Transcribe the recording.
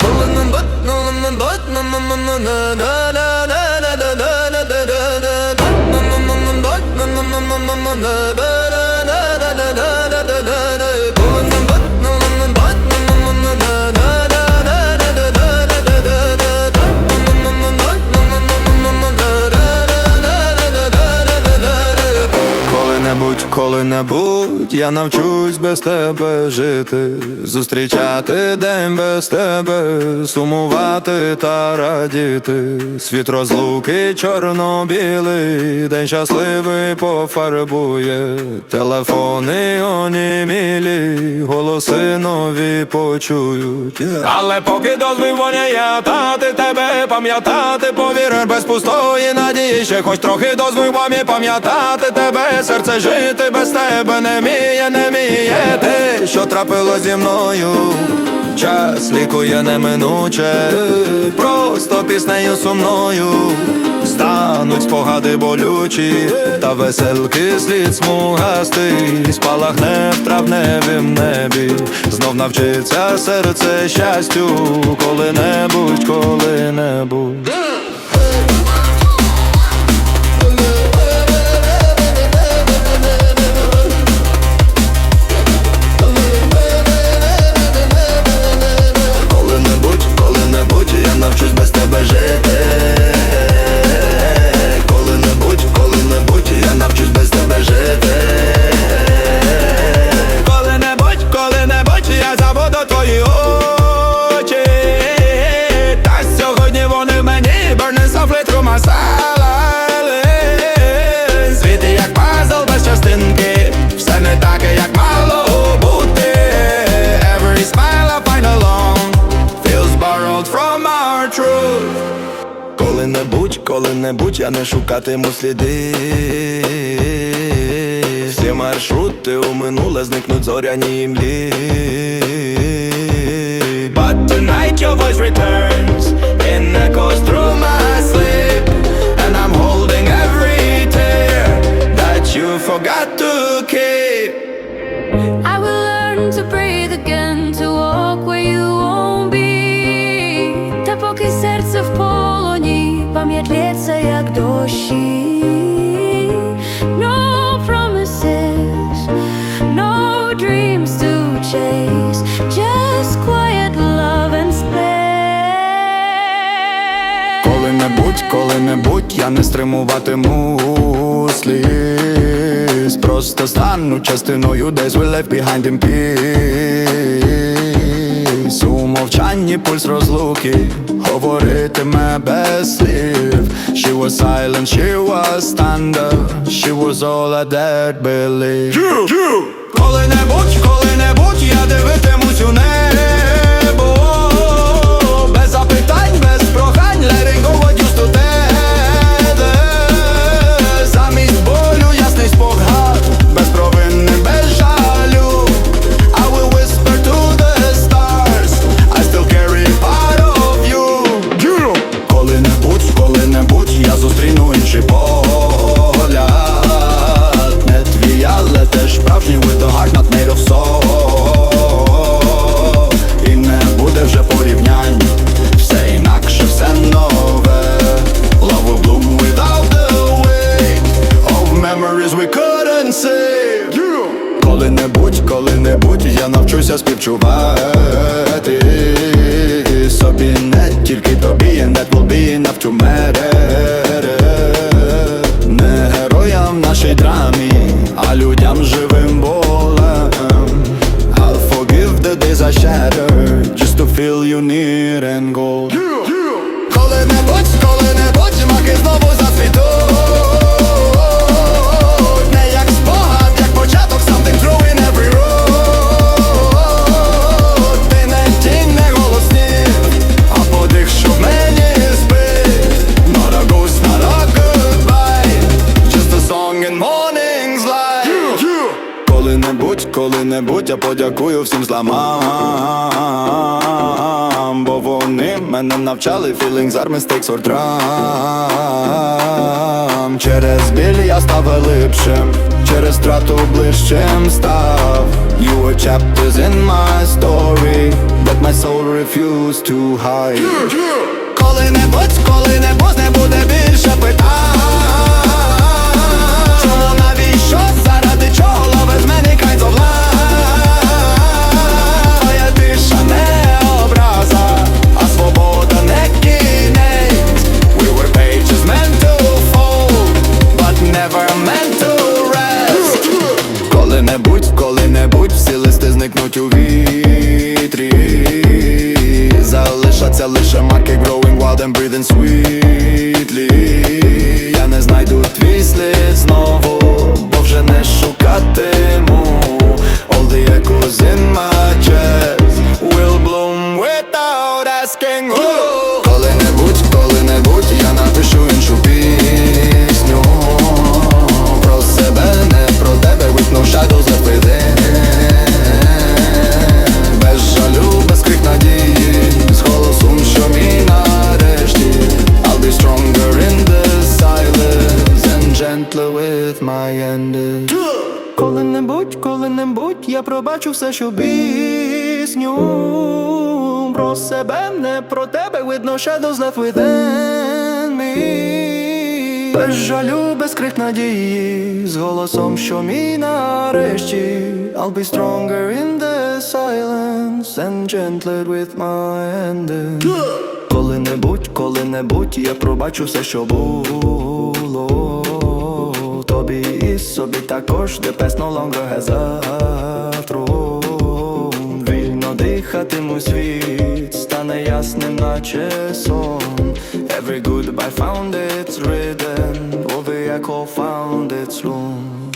Kullanın bak, kullanın bak, na na na na na na Коли-небудь, коли-небудь я навчусь без тебе жити, зустрічати день без тебе, сумувати та радіти. Світ розлуки чорно-білий, день щасливий пофарбує. Телефони онімілі, голоси нові почують. Але поки дозволяє я тати тебе, пам'ятати, повіриш без пустої надії, ще хоч трохи дозволь мамі пам'ятати тебе, серце жити без тебе не вміє, не вміє те, що трапило зі мною. Час лікує неминуче, просто піснею сумною стануть спогади болючі, та веселки слід смугастий, спалахне в травневім небі, знов навчиться серце щастю, коли-небудь. Коли-небудь, softly through my silence Світ як пазл без частинки, все не таке, як мало бути. Every smile I find along feels borrowed from our truth. Коли-небудь, коли-небудь я не шукатиму сліди. Всі маршрути у минуле зникнуть зоряні імлі. But tonight your voice returns in echoes through my як дощі. No promises, no dreams to chase, just quiet love and space. Коли-небудь, коли-небудь я не стримуватиму сліз Просто стану частиною десь we left behind in peace У мовчанні пульс розлуки говоритиме без слів. She was silent, she was standard, She was all I dared believe. Коли-небудь, коли-небудь я дивитимусь у небо я співчувати Собі не тільки тобі And Коли-небудь, коли-небудь я подякую всім зламам. Бо вони мене навчали feelings are mistakes or try Через біль я став глибшим, через втрату ближчим став. You were chapters in my story That my soul refused to hide. Коли-небудь, коли-небудь не буде більше питань твій знову, бо вже не шукатиму. All the echoes in with my ending Коли-небудь, коли-небудь я пробачу все, що пісню. Про себе, не про тебе, no shadows left within me. Без жалю, без крик надії, з голосом, що мій нарешті. I'll be stronger in the silence and gentler with my ending Коли-небудь, коли-небудь я пробачу все, що було собі також, де a throne Вільно дихатиму світ, стане ясним, наче сон Every goodbye found its rhythm, Ови як found its room